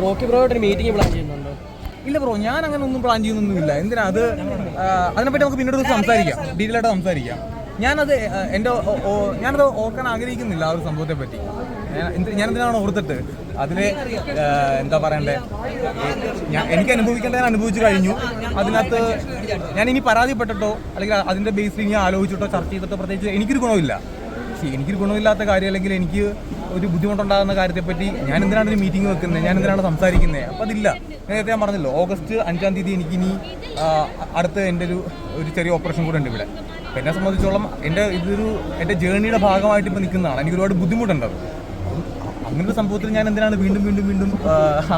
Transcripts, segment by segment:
Rocky ബ്രോയുടെ ഒരു meeting plan ചെയ്യുന്നുണ്ടോ. ഇല്ല ബ്രോ ഞാൻ അങ്ങനെ ഒന്നും പ്ലാൻ ചെയ്യുന്നൊന്നുമില്ല എന്തിനാ? അത് അതിനെപ്പറ്റി നമുക്ക് പിന്നീട് സംസാരിക്കാം. ഡീറ്റെയിൽ ആയിട്ട് സംസാരിക്കാം. ഞാനത് എന്റെ ഞാനത് ഓർക്കാൻ ആഗ്രഹിക്കുന്നില്ല ആ ഒരു സംഭവത്തെ പറ്റി ഞാൻ- എന്തിനാണ് ഓർത്തിട്ട്? അതിലെ എന്താ പറയണ്ടേ? എനിക്ക് അനുഭവിക്കേണ്ട ഞാൻ അനുഭവിച്ചു കഴിഞ്ഞു. അതിനകത്ത് ഞാൻ ഇനി പരാതിപ്പെട്ടിട്ടോ അല്ലെങ്കിൽ അതിന്റെ ബേസിൽ ഇനി ആലോചിച്ചിട്ടോ ചർച്ച ചെയ്തിട്ടോ പ്രത്യേകിച്ച് എനിക്കൊരു ഗുണമില്ല എനിക്കൊരു ഗുണമില്ലാത്ത കാര്യം അല്ലെങ്കിൽ എനിക്ക് ഒരു ബുദ്ധിമുട്ടുണ്ടാകുന്ന കാര്യത്തെപ്പറ്റി ഞാൻ എന്തിനാണ് ഒരു മീറ്റിംഗ് വെക്കുന്നത് ഞാൻ എന്തിനാണ് സംസാരിക്കുന്നത് അപ്പോൾ അതില്ല. നേരത്തെ ഞാൻ പറഞ്ഞല്ലോ ഓഗസ്റ്റ് അഞ്ചാം തീയതി എനിക്ക് ഇനി അടുത്ത് എന്റെ ഒരു ഒരു ചെറിയ ഓപ്പറേഷൻ കൂടെ ഉണ്ട് ഇവിടെ. എന്നെ സംബന്ധിച്ചോളം എന്റെ ഇതൊരു എന്റെ ജേർണിയുടെ ഭാഗമായിട്ട് ഇപ്പോൾ നിൽക്കുന്നതാണ്. എനിക്ക് ഒരുപാട് ബുദ്ധിമുട്ടുണ്ടത് ഒരു സംഭവത്തിൽ ഞാൻ എന്തിനാണ് വീണ്ടും വീണ്ടും വീണ്ടും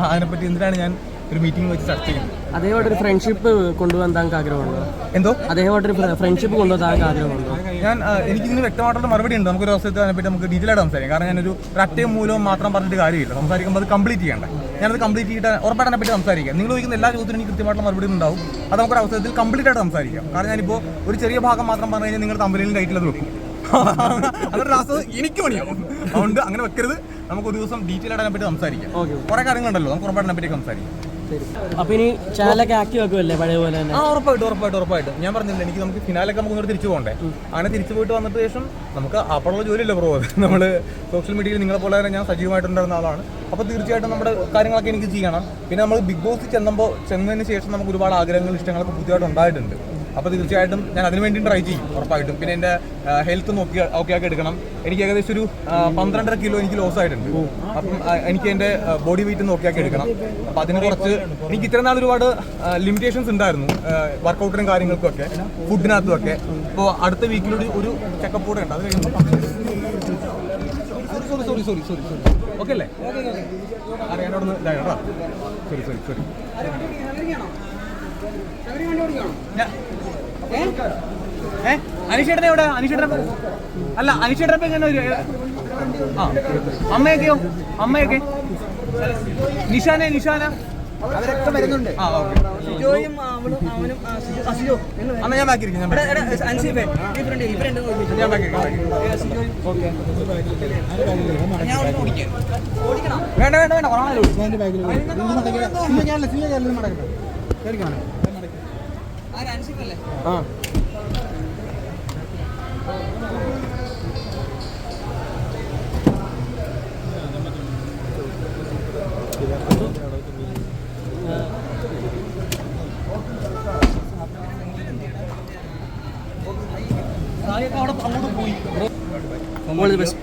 അതിനെപ്പറ്റി എന്തിനാണ് ഞാൻ ഒരു മീറ്റിംഗ് വെച്ച് ചർച്ച ചെയ്യും അതേപോലെ ഫ്രണ്ട്ഷിപ്പ് കൊണ്ടുപോകാൻ താങ്കൾക്ക് ആഗ്രഹമുണ്ടോ? എന്തോ? അതേപോലെ ഫ്രണ്ട്ഷിപ്പ് കൊണ്ടുപോകാൻ താങ്കൾക്ക് ആഗ്രഹമുണ്ടോ? ഞാൻ എനിക്ക് ഇതിന് വ്യക്തമായിട്ടുള്ള മറുപടി ഉണ്ട്. നമുക്ക് ഒരു അവസരത്തിൽ അതിനെപ്പറ്റി നമുക്ക് ഡീറ്റെയിൽ ആയിട്ട് സംസാരിക്കാം. കാരണം ഞാനൊരു ഒരു അറ്റയും മൂലവും മാത്രം പറഞ്ഞിട്ട് കാര്യമില്ല. സംസാരിക്കുമ്പോൾ അത് കംപ്ലീറ്റ് ചെയ്യണ്ടേ. ഞാനത് കംപ്ലീറ്റ് ചെയ്തിട്ട് ഉറപ്പായിട്ട് അതിനെപ്പറ്റി സംസാരിക്കാം. നിങ്ങൾ ചോദിക്കുന്ന എല്ലാ ചോദ്യത്തിനും എനിക്ക് കൃത്യമായിട്ടുള്ള മറുപടി ഉണ്ടാവും. അത് നമുക്കൊരു അവസരത്തിൽ കംപ്ലീറ്റ് ആയിട്ട് സംസാരിക്കാം. കാരണം ഞാനിപ്പോൾ ഒരു ചെറിയ ഭാഗം മാത്രം പറഞ്ഞു കഴിഞ്ഞാൽ നിങ്ങൾ തമ്മിലും ടൈറ്റിൽ അത് വെക്കും. അതൊരു രാസം എനിക്ക് പണിയാവും അതുകൊണ്ട് അങ്ങനെ വെക്കരുത്. നമുക്ക് ഒരു ദിവസം ഡീറ്റെയിൽ ആയിട്ട് അതിനെപ്പറ്റി സംസാരിക്കാം. കുറെ കുറേ കാര്യങ്ങളുണ്ടല്ലോ. നമുക്ക് ഉറപ്പായിട്ട് അതിനെപ്പറ്റി സംസാരിക്കാം. ശരി അപ്പോൾ ഇനി ചാനലൊക്കെ ആക്റ്റീവ് ആക്കുമല്ലേ പഴയ പോലെ തന്നെ. ആ ഉറപ്പായിട്ടും ഉറപ്പായിട്ടും ഉറപ്പായിട്ടും. ഞാൻ പറഞ്ഞില്ല എനിക്ക് നമുക്ക് ഫിനാലൊക്കെ നമുക്ക് ഇങ്ങോട്ട് തിരിച്ചു പോകണ്ടേ? അങ്ങനെ തിരിച്ചു പോയിട്ട് വന്നിട്ട് ശേഷം നമുക്ക് അപ്പോഴുള്ള ജോലിയല്ല ബ്രോ അത് നമ്മൾ സോഷ്യൽ മീഡിയയിൽ നിങ്ങളെ പോലെ തന്നെ ഞാൻ സജീവമായിട്ടുണ്ടായിരുന്ന ആളാണ്. അപ്പോൾ തീർച്ചയായിട്ടും നമ്മുടെ കാര്യങ്ങളൊക്കെ എനിക്ക് ചെയ്യണം. പിന്നെ നമ്മൾ ബിഗ് ബോസ് ചെന്നപ്പോൾ ചെന്നതിന് ശേഷം നമുക്ക് ഒരുപാട് ആഗ്രഹങ്ങൾ ഇഷ്ടങ്ങളൊക്കെ പുതിയതായിട്ട് ഉണ്ടായിട്ടുണ്ട്. അപ്പോൾ തീർച്ചയായിട്ടും ഞാൻ അതിന് വേണ്ടി ട്രൈ ചെയ്യും ഉറപ്പായിട്ടും. പിന്നെ എന്റെ ഹെൽത്ത് നോക്കി ഓക്കെ ആക്കി എടുക്കണം. എനിക്ക് ഏകദേശം ഒരു പന്ത്രണ്ടര കിലോ എനിക്ക് ലോസ് ആയിട്ടുണ്ട്. അപ്പം എനിക്ക് എന്റെ ബോഡി വെയിറ്റ് നോക്കി ആക്കി എടുക്കണം. അപ്പം അതിന് കുറച്ച് എനിക്ക് ഇത്ര നാൾ ഒരുപാട് ലിമിറ്റേഷൻസ് ഉണ്ടായിരുന്നു വർക്കൗട്ടിനും കാര്യങ്ങൾക്കും ഒക്കെ ഫുഡിനകത്തും ഒക്കെ. അപ്പോൾ അടുത്ത വീക്കിലൊരു ഒരു ചെക്കപ്പ് കൂടെ ഉണ്ട്. അത് കഴിയുമ്പോൾ sorry sorry sorry sorry sorry okay അല്ലേ അറിയാനോടൊന്ന് ഇതായിട്ടോ സോറി സോറി സോറി ഏ? അനിഷേട്ടനെ എവിടെ? അനിഷേട്ടനെ അല്ല അനിഷേട്ടനെ എങ്ങനെ ആ അമ്മയൊക്കെയോ? അമ്മയൊക്കെ? നിഷാനെ നിഷാന? അവരൊക്കെ വരുന്നുണ്ട്. ആ ഓക്കെ. ഷിജോയും അവളും അവനും അസിജോ അന്ന് ഞാൻ ഞാൻ അൻസിഫേ, ഞാൻ. ഞാൻ ഓടിക്കണം. വേണ്ട വേണ്ട വേണ്ട. അൻസിഫല്ലേ? ആ. All the best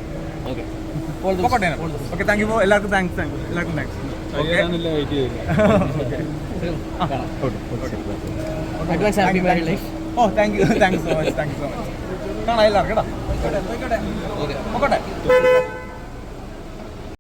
okay okay thank you എല്ലാവർക്കും താങ്ക്സ് താങ്ക്സ് എല്ലാവർക്കും thanks advance happy married life oh thank you thank so much thank so much കാണാം എല്ലാവർക്കും കേട്ടോ. പോയിക്കോട്ടെ